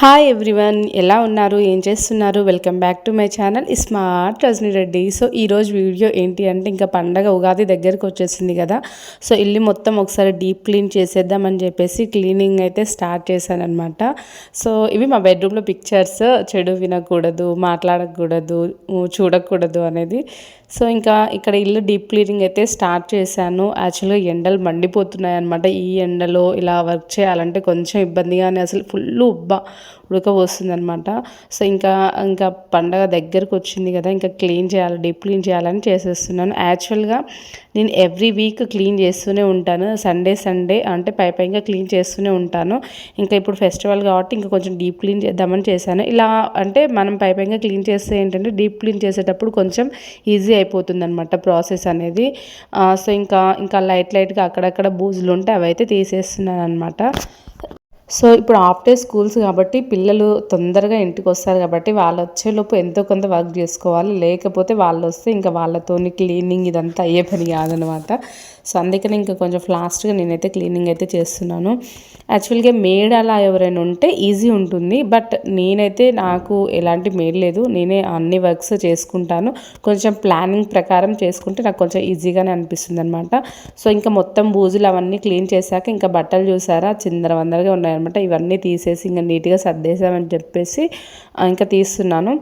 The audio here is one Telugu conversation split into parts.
హాయ్ ఎవ్రీవన్ ఎలా ఉన్నారు? ఏం చేస్తున్నారు? Welcome back to my channel smart Rajani Reddy so ఈరోజు వీడియో ఏంటి అంటే ఇంకా పండగ ఉగాది దగ్గరకు వచ్చేసింది కదా. సో ఇల్లు మొత్తం ఒకసారి డీప్ క్లీన్ చేసేద్దామని చెప్పేసి క్లీనింగ్ అయితే స్టార్ట్ చేశానమాట సో ఇవి మా బెడ్రూమ్లో పిక్చర్స్ చెడు వినకూడదు మాట్లాడకూడదు చూడకూడదు అనేది. సో ఇంకా ఇక్కడ ఇల్లు డీప్ క్లీనింగ్ అయితే స్టార్ట్ చేశాను. యాక్చువల్గా ఎండలు మండిపోతున్నాయి అనమాట ఈ ఎండలో ఇలా వర్క్ చేయాలంటే కొంచెం ఇబ్బందిగానే అసలు ఫుల్ ఉబ్బ. ఉడకపోస్తుంది అనమాట సో ఇంకా ఇంకా పండగ దగ్గరకు వచ్చింది కదా ఇంకా క్లీన్ చేయాలి డీప్ క్లీన్ చేయాలని చేసేస్తున్నాను. యాక్చువల్గా నేను ఎవ్రీ వీక్ క్లీన్ చేస్తూనే ఉంటాను. సండే సండే అంటే పై పైగా క్లీన్ చేస్తూనే ఉంటాను. ఇంకా ఇప్పుడు ఫెస్టివల్ కాబట్టి ఇంకా కొంచెం డీప్ క్లీన్ చేద్దామని చేశాను. ఇలా అంటే మనం పై పైగా క్లీన్ చేస్తే ఏంటంటే డీప్ క్లీన్ చేసేటప్పుడు కొంచెం ఈజీ అయిపోతుంది అనమాట ప్రాసెస్ అనేది. సో ఇంకా ఇంకా లైట్ లైట్గా అక్కడక్కడ బూజులు ఉంటే అవైతే తీసేస్తున్నాను అనమాట సో ఇప్పుడు హాఫ్ డే స్కూల్స్ కాబట్టి పిల్లలు తొందరగా ఇంటికి వస్తారు కాబట్టి వాళ్ళు వచ్చేలోపు ఎంతో కొంత వర్క్ చేసుకోవాలి. లేకపోతే వాళ్ళు వస్తే ఇంకా వాళ్ళతోని క్లీనింగ్ ఇదంతా అయ్యే పని కాదనమాట. సో అందుకని ఇంకా కొంచెం ఫాస్ట్గా నేనైతే క్లీనింగ్ అయితే చేస్తున్నాను. యాక్చువల్గా మేడ్ అలా ఎవరైనా ఉంటే ఈజీ ఉంటుంది. బట్ నేనైతే నాకు ఎలాంటి మేడ్ లేదు. నేనే అన్ని వర్క్స్ చేసుకుంటాను. కొంచెం ప్లానింగ్ ప్రకారం చేసుకుంటే నాకు కొంచెం ఈజీగానే అనిపిస్తుంది అనమాట సో ఇంకా మొత్తం బూజులు అవన్నీ క్లీన్ చేశాక ఇంకా బట్టలు చూసారా? చిందర వందరగా అనమాట ఇవన్నీ తీసేసి ఇంకా నీట్గా సర్దేశామని చెప్పేసి ఇంకా తీస్తున్నాను.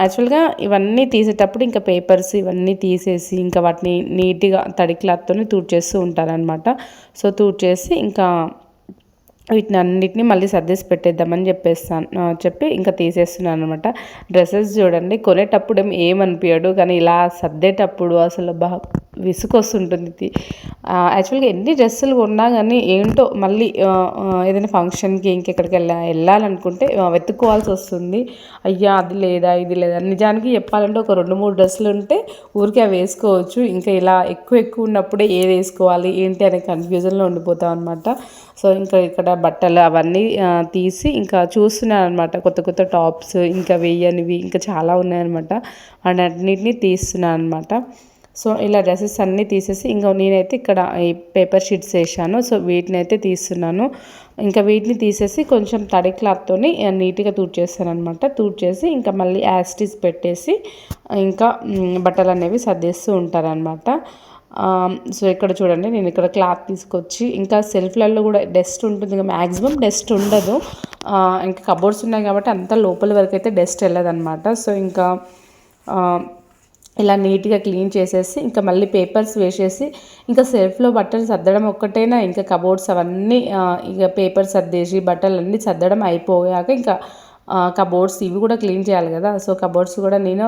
యాక్చువల్గా ఇవన్నీ తీసేటప్పుడు ఇంకా పేపర్స్ ఇవన్నీ తీసేసి ఇంకా వాటిని నీట్గా తడి క్లాత్తో తూడ్చేస్తూ ఉంటారనమాట సో తూడ్చేసి ఇంకా వీటిని అన్నిటిని మళ్ళీ సర్దేసి పెట్టేద్దామని చెప్పేస్తాను చెప్పి ఇంకా తీసేస్తున్నాను అనమాట డ్రెస్సెస్ చూడండి కొనేటప్పుడు ఏమనిపించడు కానీ ఇలా సర్దేటప్పుడు అసలు బా విసుకొస్తుంటుంది యాక్చువల్గా ఎన్ని డ్రెస్సులు కొన్నా కానీ ఏంటో మళ్ళీ ఏదైనా ఫంక్షన్కి ఇంకెక్కడికి వెళ్ళా వెళ్ళాలనుకుంటే వెతుక్కోవాల్సి వస్తుంది. అయ్యా అది లేదా ఇది లేదా నిజానికి చెప్పాలంటే ఒక రెండు మూడు డ్రెస్సులు ఉంటే ఊరికే అవి వేసుకోవచ్చు. ఇంకా ఇలా ఎక్కువ ఎక్కువ ఉన్నప్పుడే ఏది వేసుకోవాలి ఏంటి అనే కన్ఫ్యూజన్లో ఉండిపోతాం అనమాట సో ఇంకా ఇక్కడ బట్టలు అవన్నీ తీసి ఇంకా చూస్తున్నాను అనమాట కొత్త కొత్త టాప్స్ ఇంకా వేయనివి ఇంకా చాలా ఉన్నాయన్నమాట. వాటన్నిటిని తీస్తున్నాను అనమాట సో ఇలా డ్రెస్సెస్ అన్నీ తీసేసి ఇంకా నేనైతే ఇక్కడ ఈ పేపర్ షీట్స్ వేసాను సో వీటిని అయితే తీస్తున్నాను. ఇంకా వీటిని తీసేసి కొంచెం తడి క్లాత్తో నీట్గా తూడ్చేస్తాను అనమాట తూడ్చేసి ఇంకా మళ్ళీ యాస్టిస్ పెట్టేసి ఇంకా బట్టలు అనేవి సర్దేస్తూ ఉంటారనమాట సో ఇక్కడ చూడండి నేను ఇక్కడ క్లాత్ తీసుకొచ్చి ఇంకా సెల్ఫ్లలో కూడా డస్ట్ ఉంటుంది ఇంకా మ్యాక్సిమం డస్ట్ ఉండదు. ఇంకా కబోర్డ్స్ ఉన్నాయి కాబట్టి అంత లోపల వరకు అయితే డస్ట్ వెళ్ళదన్నమాట. సో ఇంకా ఇలా నీట్గా క్లీన్ చేసేసి ఇంకా మళ్ళీ పేపర్స్ వేసేసి ఇంకా సెల్ఫ్లో బట్టలు సర్దడం ఒక్కటేనా? ఇంకా కబోర్డ్స్ అవన్నీ ఇక పేపర్స్ సర్దేసి బట్టలు అన్నీ సర్దడం అయిపోయాక ఇంకా కబోర్డ్స్ ఇవి కూడా క్లీన్ చేయాలి కదా. సో కబోర్డ్స్ కూడా నేను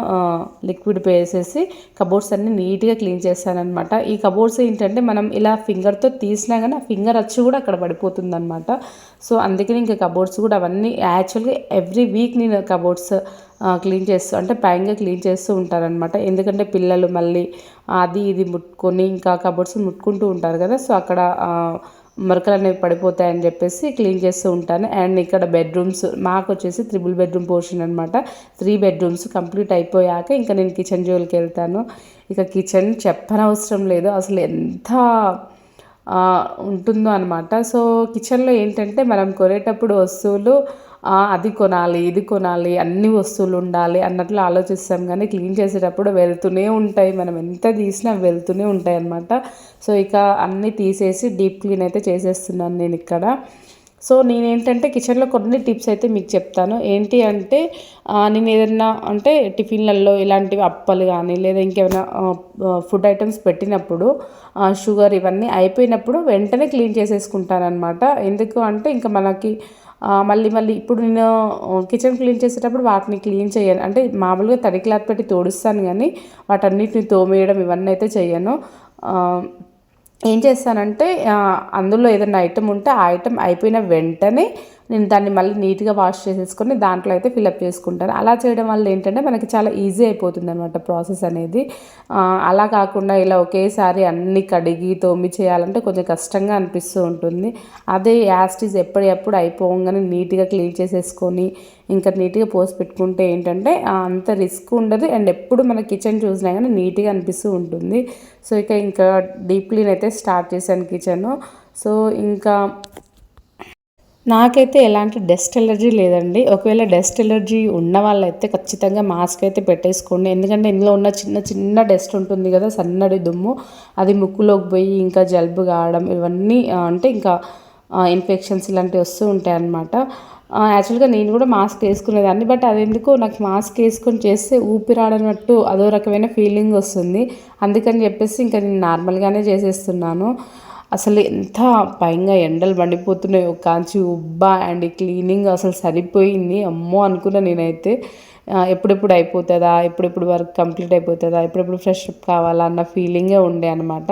లిక్విడ్ వేసేసి కబోర్డ్స్ అన్ని నీట్గా క్లీన్ చేస్తానమాట ఈ కబోర్డ్స్ ఏంటంటే మనం ఇలా ఫింగర్తో తీసినా కానీ ఆ ఫింగర్ వచ్చి కూడా అక్కడ పడిపోతుంది అనమాట సో అందుకని ఇంకా కబోర్డ్స్ కూడా అవన్నీ యాక్చువల్గా ఎవ్రీ వీక్ నేను కబోర్డ్స్ క్లీన్ చేస్తూ అంటే పైగా క్లీన్ చేస్తూ ఉంటారనమాట ఎందుకంటే పిల్లలు మళ్ళీ అది ఇది ముట్టుకొని ఇంకా కబోర్డ్స్ ముట్టుకుంటూ ఉంటారు కదా. సో అక్కడ మరకలు అనేవి పడిపోతాయని చెప్పేసి క్లీన్ చేస్తూ ఉంటాను. అండ్ ఇక్కడ బెడ్రూమ్స్ మాకు వచ్చేసి త్రిబుల్ బెడ్రూమ్ పోర్షన్ అనమాట త్రీ బెడ్రూమ్స్ కంప్లీట్ అయిపోయాక ఇంకా నేను కిచెన్ జోలికి వెళ్తాను. ఇక కిచెన్ చెప్పనవసరం లేదు. అసలు ఎంత ఉంటుందో అనమాట సో కిచెన్లో ఏంటంటే మనం కొనేటప్పుడు వస్తువులు అది కొనాలి ఇది కొనాలి అన్ని వస్తువులు ఉండాలి అన్నట్లు ఆలోచిస్తాం. కానీ క్లీన్ చేసేటప్పుడు వెళ్తూనే ఉంటాయి. మనం ఎంత తీసినా వెళ్తూనే ఉంటాయి అన్నమాట సో ఇక అన్నీ తీసేసి డీప్ క్లీన్ అయితే చేసేస్తున్నాను నేను ఇక్కడ. సో నేనేంటంటే కిచెన్లో కొన్ని టిప్స్ అయితే మీకు చెప్తాను. ఏంటి అంటే నేను ఏదన్నా అంటే టిఫిన్లలో ఇలాంటివి అప్పలు కానీ లేదా ఇంకేమైనా ఫుడ్ ఐటమ్స్ పెట్టినప్పుడు షుగర్ ఇవన్నీ అయిపోయినప్పుడు వెంటనే క్లీన్ చేసేసుకుంటాను అనమాట ఎందుకు అంటే ఇంకా మనకి మళ్ళీ మళ్ళీ ఇప్పుడు నేను కిచెన్ క్లీన్ చేసేటప్పుడు వాటిని క్లీన్ చేయను. అంటే మామూలుగా తడి క్లాత్ పెట్టి తోడుస్తాను కానీ వాటన్నిటిని తోమేయడం ఇవన్నీ అయితే చేయను ఏం చేస్తానంటే అందులో ఏదైనా ఐటెం ఉంటే ఆ ఐటెం అయిపోయిన వెంటనే నేను దాన్ని మళ్ళీ నీట్గా వాష్ చేసేసుకొని దాంట్లో అయితే ఫిల్అప్ చేసుకుంటాను. అలా చేయడం వల్ల ఏంటంటే మనకి చాలా ఈజీ అయిపోతుంది అనమాట ప్రాసెస్ అనేది. అలా కాకుండా ఇలా ఒకేసారి అన్ని కడిగి తోమి చేయాలంటే కొంచెం కష్టంగా అనిపిస్తూ ఉంటుంది. అదే యాస్టీజ్ ఎప్పటికప్పుడు అయిపోగానే నీట్గా క్లీన్ చేసేసుకొని ఇంకా నీట్గా పోసి పెట్టుకుంటే ఏంటంటే అంత రిస్క్ ఉండదు. అండ్ ఎప్పుడు మన కిచెన్ చూసినా కానీ నీట్గా అనిపిస్తూ ఉంటుంది. సో ఇక ఇంకా డీప్ క్లీన్ అయితే స్టార్ట్ చేశాను కిచెన్. సో ఇంకా నాకైతే ఎలాంటి డస్ట్ ఎలర్జీ లేదండి. ఒకవేళ డస్ట్ ఎలర్జీ ఉన్న వాళ్ళైతే ఖచ్చితంగా మాస్క్ అయితే పెట్టేసుకోండి. ఎందుకంటే ఇందులో ఉన్న చిన్న చిన్న డస్ట్ ఉంటుంది కదా సన్నడి దుమ్ము అది ముక్కులోకి పోయి ఇంకా జలుబు కావడం ఇవన్నీ అంటే ఇంకా ఇన్ఫెక్షన్స్ ఇలాంటివి వస్తూ ఉంటాయి అన్నమాట. యాక్చువల్గా నేను కూడా మాస్క్ వేసుకునేదాన్ని బట్ అది ఎందుకో నాకు మాస్క్ వేసుకొని చేస్తే ఊపిరాడనట్టు అదో రకమైన ఫీలింగ్ వస్తుంది. అందుకని చెప్పేసి ఇంకా నేను నార్మల్గానే చేసేస్తున్నాను. అసలు ఎంత భయంగా ఎండలు మండిపోతున్నాయో. కాంచి ఉబ్బా అండ్ క్లీనింగ్ అసలు సరిపోయింది. అమ్మో అనుకున్నా నేనైతే ఎప్పుడెప్పుడు అయిపోతుందా ఎప్పుడెప్పుడు వర్క్ కంప్లీట్ అయిపోతుందా ఎప్పుడెప్పుడు ఫ్రెష్ అప్ కావాలా అన్న ఫీలింగే ఉండే అనమాట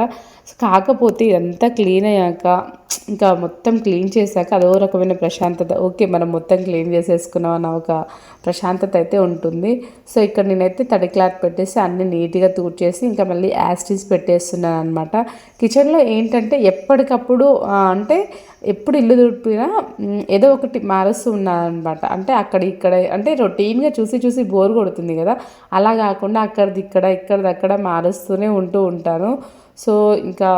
కాకపోతే ఇదంతా క్లీన్ అయ్యాక ఇంకా మొత్తం క్లీన్ చేశాక అదో రకమైన ప్రశాంతత. ఓకే మనం మొత్తం క్లీన్ చేసేసుకున్నాం అన్న ఒక ప్రశాంతత అయితే ఉంటుంది. సో ఇక్కడ నేనైతే తడి క్లాత్ పెట్టేసి అన్ని నీట్గా తూడ్చేసి ఇంకా మళ్ళీ యాస్టీస్ పెట్టేస్తున్నాను అనమాట కిచెన్లో ఏంటంటే ఎప్పటికప్పుడు అంటే ఎప్పుడు ఇల్లు తుడిపినా ఏదో ఒకటి మారుస్తూ ఉన్నానమాట అంటే అక్కడ ఇక్కడ అంటే రొటీన్గా చూసి చూసి బోర్ కొడుతుంది కదా. అలా కాకుండా అక్కడిది ఇక్కడ ఇక్కడిది అక్కడ మారుస్తూనే ఉంటూ ఉంటాను. సో ఇంకా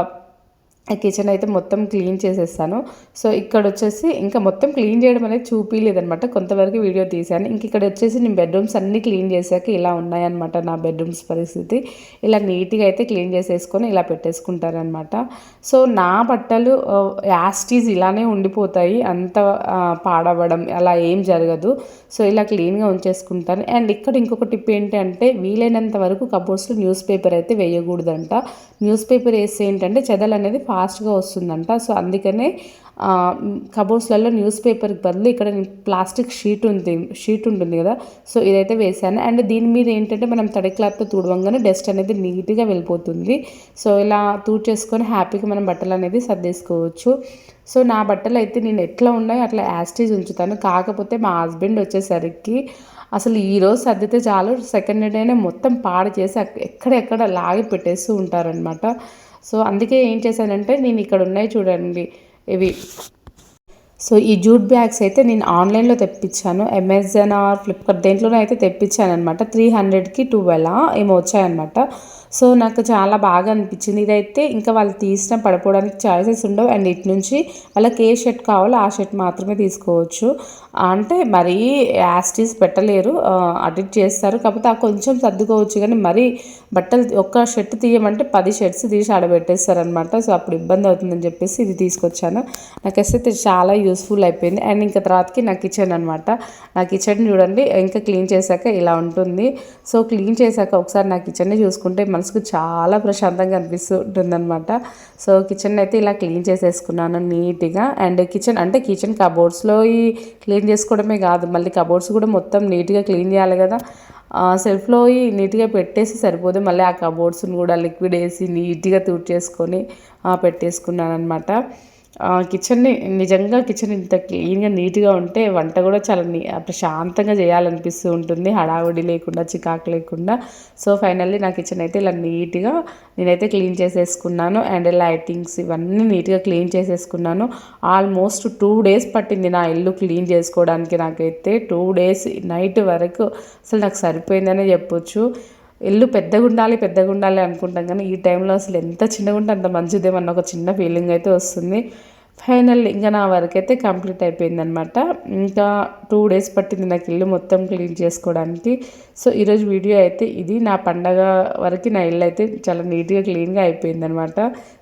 కిచెన్ అయితే మొత్తం క్లీన్ చేసేస్తాను. సో ఇక్కడ వచ్చేసి ఇంకా మొత్తం క్లీన్ చేయడం అనేది చూపించలేదనమాట కొంతవరకు వీడియో తీశాను. ఇంక ఇక్కడ వచ్చేసి నేను బెడ్రూమ్స్ అన్నీ క్లీన్ చేశాక ఇలా ఉన్నాయన్నమాట నా బెడ్రూమ్స్ పరిస్థితి. ఇలా నీట్గా అయితే క్లీన్ చేసేసుకొని ఇలా పెట్టేసుకుంటారనమాట సో నా బట్టలు యాస్టీజ్ ఇలానే ఉండిపోతాయి. అంత పాడవడం అలా ఏం జరగదు. సో ఇలా క్లీన్గా ఉంచేసుకుంటాను. అండ్ ఇక్కడ ఇంకొక టిప్ ఏంటంటే వీలైనంత వరకు కబోర్డ్స్లో న్యూస్ పేపర్ అయితే వేయకూడదంట. న్యూస్ పేపర్ వేస్తే ఏంటంటే చెదలు అనేది ఫాస్ట్గా వస్తుందంట. సో అందుకనే కబోర్డ్స్లలో న్యూస్ పేపర్కి బదులు ఇక్కడ ప్లాస్టిక్ షీట్ ఉంది షీట్ ఉంటుంది కదా. సో ఇదైతే వేసాను అండ్ దీని మీద ఏంటంటే మనం తడి క్లాత్తో తుడవంగానే డస్ట్ అనేది నీట్గా వెళ్ళిపోతుంది. సో ఇలా చేసుకొని హ్యాపీగా మనం బట్టలు అనేది సర్దేసుకోవచ్చు. సో నా బట్టలు అయితే నేను ఎట్లా ఉన్నాయో అట్లా యాస్టేజ్ ఉంచుతాను. కాకపోతే మా హస్బెండ్ వచ్చేసరికి అసలు ఈరోజు సర్దితే చాలు. సెకండ్ డేనే మొత్తం పాడు చేసి ఎక్కడెక్కడ లాగి పెట్టేస్తూ ఉంటారనమాట సో అందుకే ఏం చేశానంటే నేను ఇక్కడ ఉన్నాయి చూడండి ఇవి. సో ఈ జూట్ బ్యాగ్స్ అయితే నేను ఆన్లైన్లో తెప్పించాను. అమెజాన్ ఆర్ ఫ్లిప్కార్ట్ దేంట్లోనే అయితే తెప్పించాను అనమాట త్రీ హండ్రెడ్కి ట్వెల్వ్ ఏమో వచ్చాయన్నమాట. సో నాకు చాలా బాగా అనిపించింది. ఇదైతే ఇంకా వాళ్ళు తీసిన పడిపోవడానికి ఛాయిసెస్ ఉండవు. అండ్ ఇటు నుంచి వాళ్ళకి ఏ షర్ట్ కావాలో ఆ షర్ట్ మాత్రమే తీసుకోవచ్చు. అంటే మరీ యాస్టీస్ పెట్టలేరు. అడిట్ చేస్తారు. కాకపోతే ఆ కొంచెం సర్దుకోవచ్చు కానీ మరీ బట్టలు ఒక్క షర్ట్ తీయమంటే పది షర్ట్స్ తీసి ఆడబెట్టేస్తారనమాట. సో అప్పుడు ఇబ్బంది అవుతుందని చెప్పేసి ఇది తీసుకొచ్చాను. నాకు చాలా యూస్ఫుల్ అయిపోయింది. అండ్ ఇంకా తర్వాతకి నా కిచెన్ అనమాట. నా కిచెన్ చూడండి. ఇంకా క్లీన్ చేశాక ఇలా ఉంటుంది. సో క్లీన్ చేశాక ఒకసారి నా కిచెన్ని చూసుకుంటే మనసుకు చాలా ప్రశాంతంగా అనిపిస్తూ ఉంటుందన్నమాట సో కిచెన్ అయితే ఇలా క్లీన్ చేసేసుకున్నాను నీట్గా. అండ్ కిచెన్ అంటే కిచెన్ కబోర్డ్స్లో ఈ క్లీన్ చేసుకోవడమే కాదు మళ్ళీ కబోర్డ్స్ కూడా మొత్తం నీట్గా క్లీన్ చేయాలి కదా. సెల్ఫ్లో నీట్గా పెట్టేసి సరిపోదు మళ్ళీ ఆ కబోర్డ్స్ని కూడా లిక్విడ్ వేసి నీట్గా చేసుకొని పెట్టేసుకున్నాను అనమాట కిచెన్ని నిజంగా కిచెన్ ఇంత క్లీన్గా నీట్గా ఉంటే వంట కూడా చాలా ప్రశాంతంగా చేయాలనిపిస్తూ ఉంటుంది. హడావుడి లేకుండా చికాకు లేకుండా. సో ఫైనల్లీ నా కిచెన్ అయితే ఇలా నీట్గా నేనైతే క్లీన్ చేసేసుకున్నాను. అండ్ లైటింగ్స్ ఇవన్నీ నీట్గా క్లీన్ చేసేసుకున్నాను. ఆల్మోస్ట్ టూ డేస్ పట్టింది నా ఇల్లు క్లీన్ చేసుకోవడానికి నాకైతే. టూ డేస్ నైట్ వరకు అసలు నాకు సరిపోయిందనే చెప్పొచ్చు. ఇల్లు పెద్దగా ఉండాలి పెద్దగా ఉండాలి అనుకుంటాం కానీ ఈ టైంలో అసలు ఎంత చిన్నగా ఉంటే అంత మంచిదేమన్న ఒక చిన్న ఫీలింగ్ అయితే వస్తుంది. ఫైనల్ ఇంకా నా వర్క్ అయితే కంప్లీట్ అయిపోయిందనమాట ఇంకా టూ డేస్ పట్టింది నాకు ఇల్లు మొత్తం క్లీన్ చేసుకోవడానికి. సో ఈరోజు వీడియో అయితే ఇది. నా పండగ వరకు నా ఇల్లు అయితే చాలా నీట్గా క్లీన్గా అయిపోయిందనమాట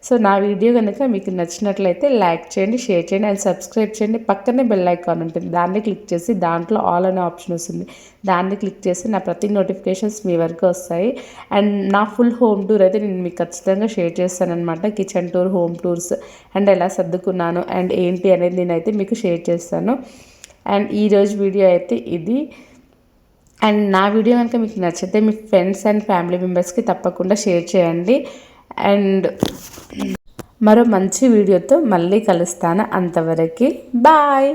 సో నా వీడియో కనుక మీకు నచ్చినట్లయితే లైక్ చేయండి షేర్ చేయండి అండ్ సబ్స్క్రైబ్ చేయండి. పక్కనే బెల్ ఐకాన్ ఉంటుంది. దాన్ని క్లిక్ చేసి దాంట్లో ఆల్ అనే ఆప్షన్ వస్తుంది. దాన్ని క్లిక్ చేసి నా ప్రతి నోటిఫికేషన్స్ మీ వరకు వస్తాయి. అండ్ నా ఫుల్ హోమ్ టూర్ అయితే నేను మీకు ఖచ్చితంగా share చేస్తానమాట kitchen tour home tours and ఎలా సర్దుకున్నాను అండ్ ఏంటి అనేది నేనైతే మీకు షేర్ చేస్తాను. అండ్ ఈరోజు వీడియో అయితే ఇది. అండ్ నా వీడియో కనుక మీకు నచ్చితే మీ ఫ్రెండ్స్ అండ్ ఫ్యామిలీ మెంబర్స్కి తప్పకుండా షేర్ చేయండి. అండ్ మరో మంచి వీడియోతో మళ్ళీ కలుస్తాను అంతవరకు. బాయ్!